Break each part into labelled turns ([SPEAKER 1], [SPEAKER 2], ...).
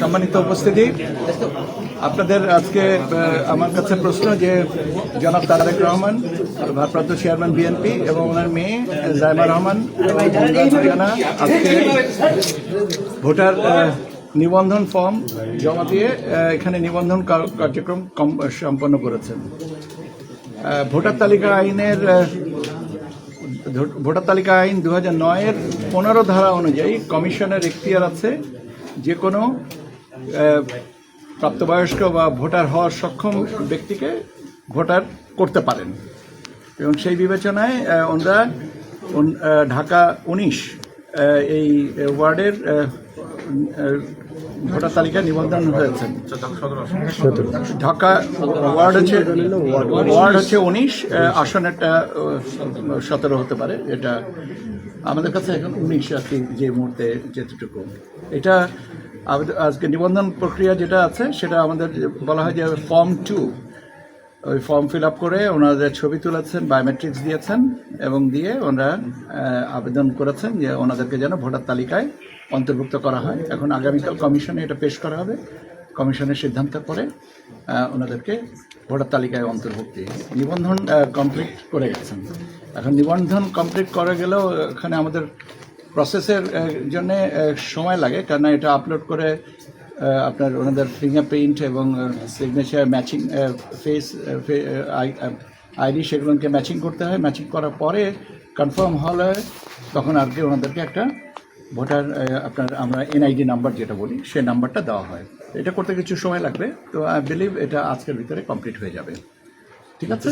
[SPEAKER 1] সম্মানিত উপস্থিতি। আপনাদের আজকে আমার কাছে প্রশ্ন যে জনাব তারেক রহমান, ভারপ্রাপ্ত চেয়ারম্যান বিএনপি এবং ওনার মেয়ে জাইমা রহমান আজকে ভোটার নিবন্ধন ফর্ম জমা দিয়ে এখানে নিবন্ধন কার্যক্রম সম্পন্ন করেছেন। ভোটার তালিকা আইনের ভোটার তালিকা আইন দু হাজার নয়ের পনেরো ধারা অনুযায়ী কমিশনের এখতিয়ার আছে যে কোনো প্রাপ্তবয়স্ক বা ভোটার হওয়ার সক্ষম ব্যক্তিকে ভোটার করতে পারেন। এবং সেই বিবেচনায় আহ, ঢাকা উনিশ এই ওয়ার্ডের ভোটার তালিকায় নিবন্ধন হয়েছেন ঢাকা ওয়ার্ড হচ্ছে ওয়ার্ড হচ্ছে উনিশ আসনেরটা সতেরো হতে পারে। এটা আমাদের কাছে এখন উনিশ আর কি যে মুহূর্তে যেটুকু। এটা আজকে নিবন্ধন প্রক্রিয়া যেটা আছে, সেটা আমাদের বলা হয় যে ফর্ম টু। ওই ফর্ম ফিল আপ করে ওনাদের ছবি তুলেছেন, বায়োমেট্রিক্স দিয়েছেন এবং দিয়ে ওনারা আবেদন করেছেন যে ওনাদেরকে যেন ভোটার তালিকায় অন্তর্ভুক্ত করা হয়। এখন আগামীকাল কমিশনে এটা পেশ করা হবে। কমিশনের সিদ্ধান্তের পরে ওনাদেরকে ভোটার তালিকায় অন্তর্ভুক্তি। নিবন্ধন কমপ্লিট করে গেছেন। এখন নিবন্ধন কমপ্লিট করে গেলেও এখানে আমাদের প্রসেসের জন্য সময় লাগে। কারণ এটা আপলোড করে আপনার ওনাদের ফিঙ্গারপ্রিন্ট এবং সিগনেচার ম্যাচিং ফেস আইডি সেগুলোকে ম্যাচিং করতে হয়। ম্যাচিং করার পরে কনফার্ম হলে তখন আর কি ওনাদেরকে একটা ভোটার আপনার আমরা এনআইডি নাম্বার যেটা বলি সেই নাম্বারটা দেওয়া হয়। এটা করতে কিছু সময় লাগবে তো আই বিলিভ এটা আজকের ভিতরে কমপ্লিট হয়ে যাবে। ঠিক আছে?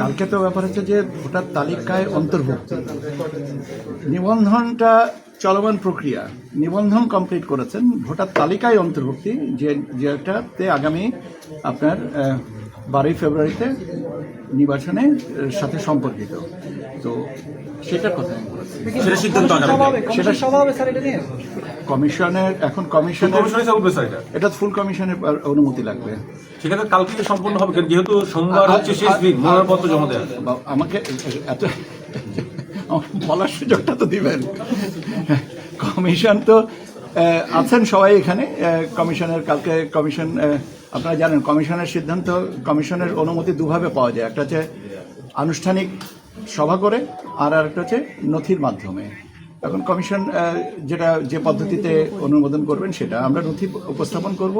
[SPEAKER 2] কালকে
[SPEAKER 1] তো ব্যাপার হচ্ছে যে ভোটার তালিকায় অন্তর্ভুক্ত। নিবন্ধনটা চলমান প্রক্রিয়া। নিবন্ধন কমপ্লিট করেছেন ভোটার তালিকায় অন্তর্ভুক্তি যে যেটাতে আগামী আপনার বারোই ফেব্রুয়ারিতে নির্বাচনের সাথে সম্পর্কিত। তো সেটার কথা আমি বলেছি।
[SPEAKER 2] সেটা সিদ্ধান্ত
[SPEAKER 1] সেটা কমিশনের এখন কমিশনের
[SPEAKER 2] এটা।
[SPEAKER 1] ফুল কমিশনের অনুমতি লাগবে।
[SPEAKER 2] সেখানে কালকে তো সম্পূর্ণ হবে যেহেতু সোমবার হচ্ছে শেষ দিন মনোনয়নপত্র জমা দেওয়া।
[SPEAKER 1] আমাকে এত বলার সুযোগটা তো দিবেন। কমিশন তো আছেন সবাই এখানে। কমিশনের কালকে কমিশন আপনারা জানেন, কমিশনের সিদ্ধান্ত, কমিশনের অনুমতি দুভাবে পাওয়া যায়। একটা হচ্ছে আনুষ্ঠানিক সভা করে, আর আরেকটা হচ্ছে নথির মাধ্যমে। এখন কমিশন যেটা যে পদ্ধতিতে অনুমোদন করবেন সেটা আমরা নথি উপস্থাপন করব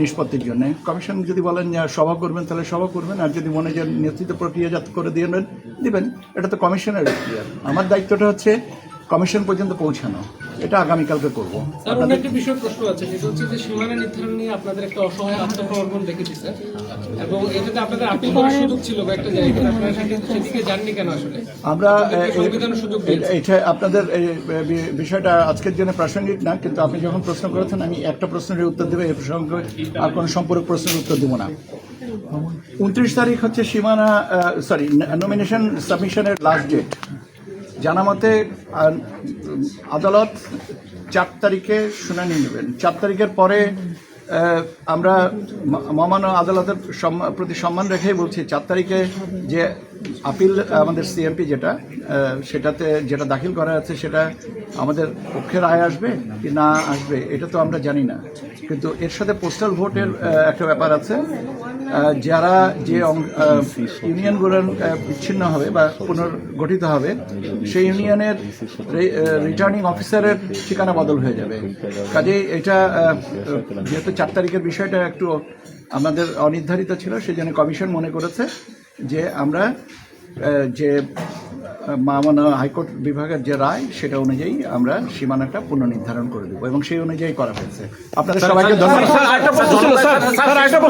[SPEAKER 1] নিষ্পত্তির জন্য। কমিশন যদি বলেন যে সভা করবেন, তাহলে সভা করবেন, আর যদি মনে যে নেতৃত্ব প্রক্রিয়াজাত করে দিয়ে দিবেন। এটা তো কমিশনের আমার দায়িত্বটা হচ্ছে কমিশন পর্যন্ত পৌঁছানো। এটা আগামীকালকে করব।
[SPEAKER 3] স্যার অন্য একটি বিষয় প্রশ্ন আছে যেটা হচ্ছে যে সীমানা নির্ধারণ নিয়ে আপনাদের একটা অসহায় আত্মসমর্পণ দেখেছি স্যার। এবং এটাতে আপনাদের আপিল করার সুযোগ ছিল কয়েকটা জায়গায় আপনারা সেদিকে- সেদিকে যাননি কেন আসলে?
[SPEAKER 1] আমরা এটা আপনাদের এই বিষয়টা আজকের জন্য প্রাসঙ্গিক না কিন্তু আপনি যখন প্রশ্ন করেছেন আমি একটা প্রশ্নের উত্তর দেবো এই প্রসঙ্গে আর কোনো সম্পর্ক প্রশ্নের উত্তর দেবো না। উনত্রিশ তারিখ হচ্ছে সীমানা সরি নমিনেশন সাবমিশনের লাস্ট ডেট জানা মতে আদালত চার তারিখে শুনানি নেবেন। চার তারিখের পরে আমরা মহামান্য আদালতের প্রতি সম্মান রেখেই বলছি, চার তারিখে যে আপিল, আমাদের সিএমপি যেটা সেটাতে যেটা দাখিল করা আছে সেটা আমাদের পক্ষে রায় আসবে কি না আসবে, এটা তো আমরা জানি না। কিন্তু এর সাথে পোস্টাল ভোটের একটা ব্যাপার আছে। যারা যে ইউনিয়নগুলো বিচ্ছিন্ন হবে বা পুনর্গঠিত হবে, সেই ইউনিয়নের রিটার্নিং অফিসারের ঠিকানা বদল হয়ে যাবে। কাজেই এটা যেহেতু চার তারিখের বিষয়টা একটু আমাদের অনির্ধারিত ছিল সেই জন্য কমিশন মনে করেছে। যে আমরা যে মামানা হাইকোর্ট বিভাগের যে রায় সেটা অনুযায়ী আমরা সীমানাটা পুনর্নির্ধারণ করে দেবো এবং সেই অনুযায়ী করা হয়েছে আপনাদের সবাইকে ধন্যবাদ